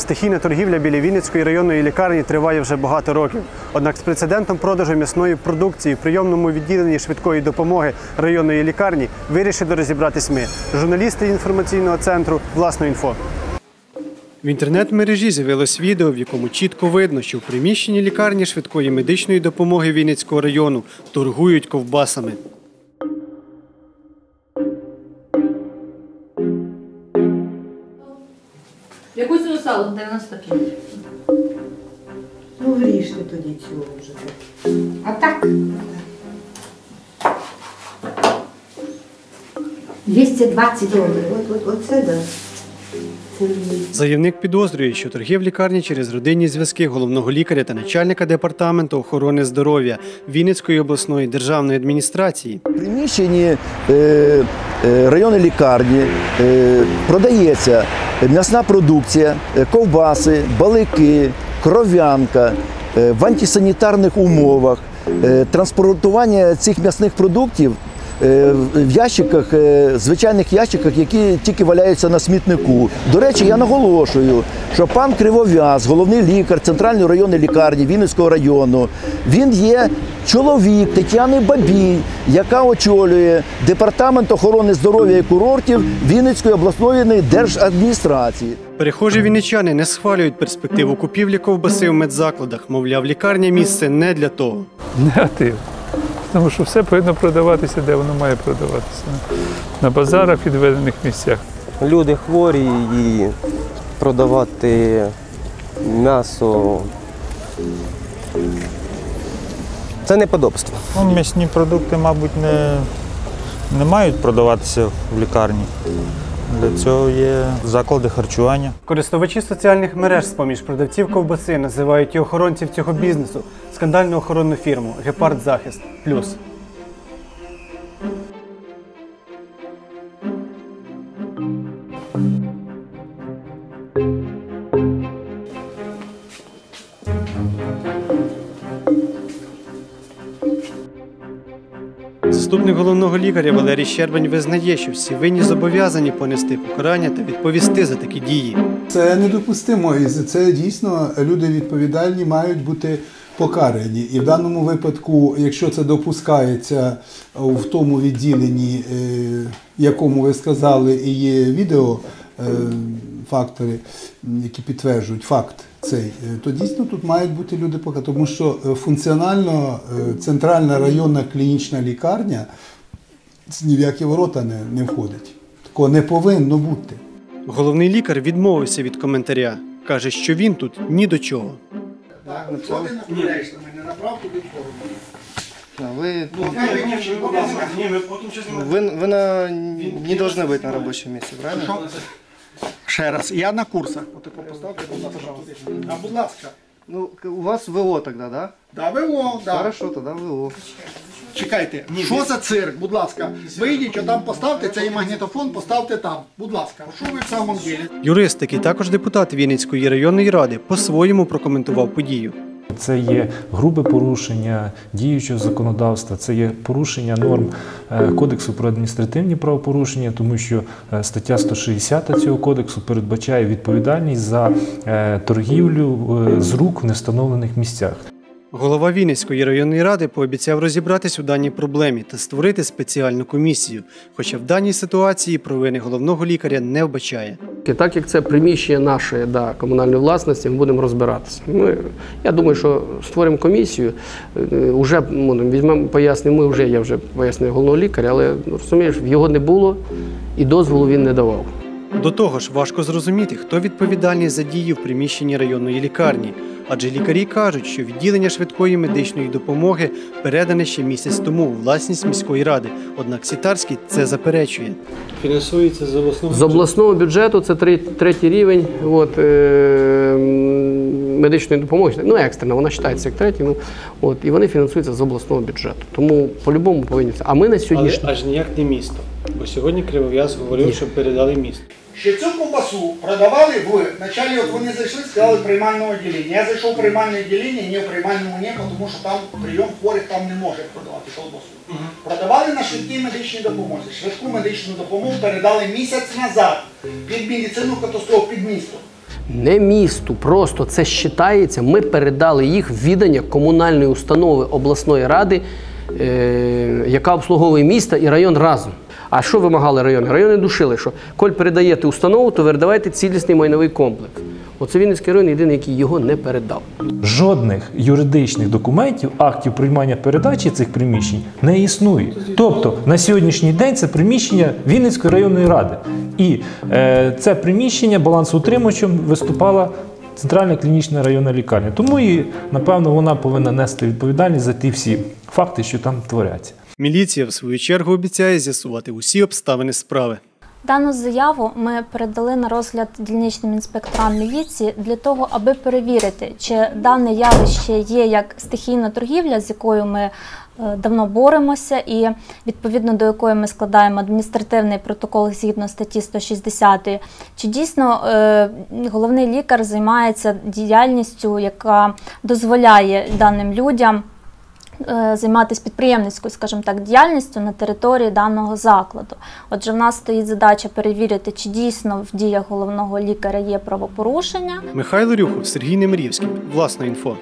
Стихійна торгівля біля Вінницької районної лікарні триває вже багато років. Однак з прецедентом продажу м'ясної продукції в прийомному відділенні швидкої допомоги районної лікарні вирішили розібратись ми, журналісти інформаційного центру Власно інфо. В інтернет-мережі з'явилось відео, в якому чітко видно, що в приміщенні лікарні швидкої медичної допомоги Вінницького району торгують ковбасами. Яку ціну сало? 95. Ну, вріжте тоді цього вже. А так? 220 доларів. От, от, оце да. Заявник підозрює, що торги в лікарні через родинні зв'язки головного лікаря та начальника департаменту охорони здоров'я Вінницької обласної державної адміністрації приміщенні е, е, лікарні е, продається м'ясна продукція, ковбаси, балики, кров'янка в антисанітарних умовах. Транспортування цих м'ясних продуктів в ящиках, е, звичайних ящиках, які тільки валяються на смітнику. До речі, я наголошую, що пан Кривов'яз, головний лікар Центральної районної лікарні Вінницького району, він є чоловік Тетяни Бабій, яка очолює департамент охорони здоров'я і курортів Вінницької обласної держадміністрації. Перехожі вінничани не схвалюють перспективу купівлі ковбаси в медзакладах. Мовляв, лікарня місце не для того. Негатив. Тому що все повинно продаватися, де воно має продаватися. На базарах, відведених місцях. Люди хворі і продавати м'ясо. Це неподобство. Ну, м'ясні продукти, мабуть, не, не мають продаватися в лікарні. Для цього є заклади харчування. Користувачі соціальних мереж з поміж продавців ковбаси називають і охоронців цього бізнесу скандальну охоронну фірму Гепард Захист Плюс. Заступник головного лікаря Валерій Щербань визнає, що всі винні зобов'язані понести покарання та відповісти за такі дії. Це недопустимо, і це дійсно люди відповідальні мають бути покарані. І в даному випадку, якщо це допускається в тому відділенні, е, якому ви сказали, і є відео е, фактори, які підтверджують факт цей, е, то дійсно тут мають бути люди покарані, тому що е, функціонально е, центральна районна клінічна лікарня ні в які ворота не, не входить. Такого не повинно бути. Головний лікар відмовився від коментаря. Каже, що він тут ні до чого. Вы, вы, вы на, не должны быть на рабочем месте, правильно? Ще раз, я на курсах. Отако поставте, будь ласка. А будь ласка. Ну, у вас ВО тогда, да? Да, ВО, да. Хорошо, тогда ВО. Чекайте, що за цирк, будь ласка. Вийдіть, що там поставте цей магнітофон, поставте там. Будь ласка, що ви в самому ділі? Юрист, який також депутат Вінницької районної ради, по-своєму прокоментував подію. Це є грубе порушення діючого законодавства, це є порушення норм е, Кодексу про адміністративні правопорушення, тому що е, стаття 160 цього кодексу передбачає відповідальність за е, торгівлю з рук в невстановлених місцях. Голова Вінницької районної ради пообіцяв розібратись у даній проблемі та створити спеціальну комісію. Хоча в даній ситуації провини головного лікаря не вбачає. І Так як це приміщення нашої да, комунальної власності, ми будемо розбиратися. Ми, я думаю, що створимо комісію, е, вже ну, візьмемо пояснення, ми вже, я вже пояснюю головного лікаря, але ну, розумієш, його не було і дозволу він не давав. До того ж, важко зрозуміти, хто відповідальний за дії в приміщенні районної лікарні. Адже лікарі кажуть, що відділення швидкої медичної допомоги передане ще місяць тому у власність міської ради. Однак Сітарський це заперечує. Фінансується з обласного З обласного бюджету це третій рівень от, е, медичної допомоги. Ну, екстрена, вона вважається як третій. Ну, от, і вони фінансуються з обласного бюджету. Тому по-любому повинні. це. А ми на сьогоднішній аж ніяк не місто. Бо сьогодні Кривов'яз говорив, що передали місто. Ще цю ковбасу продавали в началі, от вони зайшли, сказали приймального відділення. Я зайшов в приймальне відділення, ні в приймальному ні, тому що там прийом хворих там не може продавати колбасу. Продавали на швидкій медичній допомозі. Швидку медичну допомогу передали місяць назад під медицину катастрофу під місто. не місту, просто це считається. Ми передали їх в відання комунальної установи обласної ради, е, яка обслуговує місто і район разом. А що вимагали райони? Райони душили, що коль передаєте установу, то передавайте цілісний майновий комплекс. Оце Вінницький район єдиний, який його не передав. Жодних юридичних документів, актів приймання передачі цих приміщень не існує. Тобто на сьогоднішній день це приміщення Вінницької районної ради. І е, це приміщення балансоутримувачем виступала центральна клінічна районна лікарня. Тому і напевно вона повинна нести відповідальність за ті всі факти, що там творяться. Міліція, в свою чергу, обіцяє з'ясувати усі обставини справи. Дану заяву ми передали на розгляд дільничним інспекторам міліції для того, аби перевірити, чи дане явище є як стихійна торгівля, з якою ми е, давно боремося, і відповідно до якої ми складаємо адміністративний протокол згідно статті 160, чи дійсно е, головний лікар займається діяльністю, яка дозволяє даним людям займатися підприємницькою, скажімо так, діяльністю на території даного закладу. Отже, в нас стоїть задача перевірити, чи дійсно в діях головного лікаря є правопорушення. Михайло Рюхов, Сергій Немирівський, власне інфо.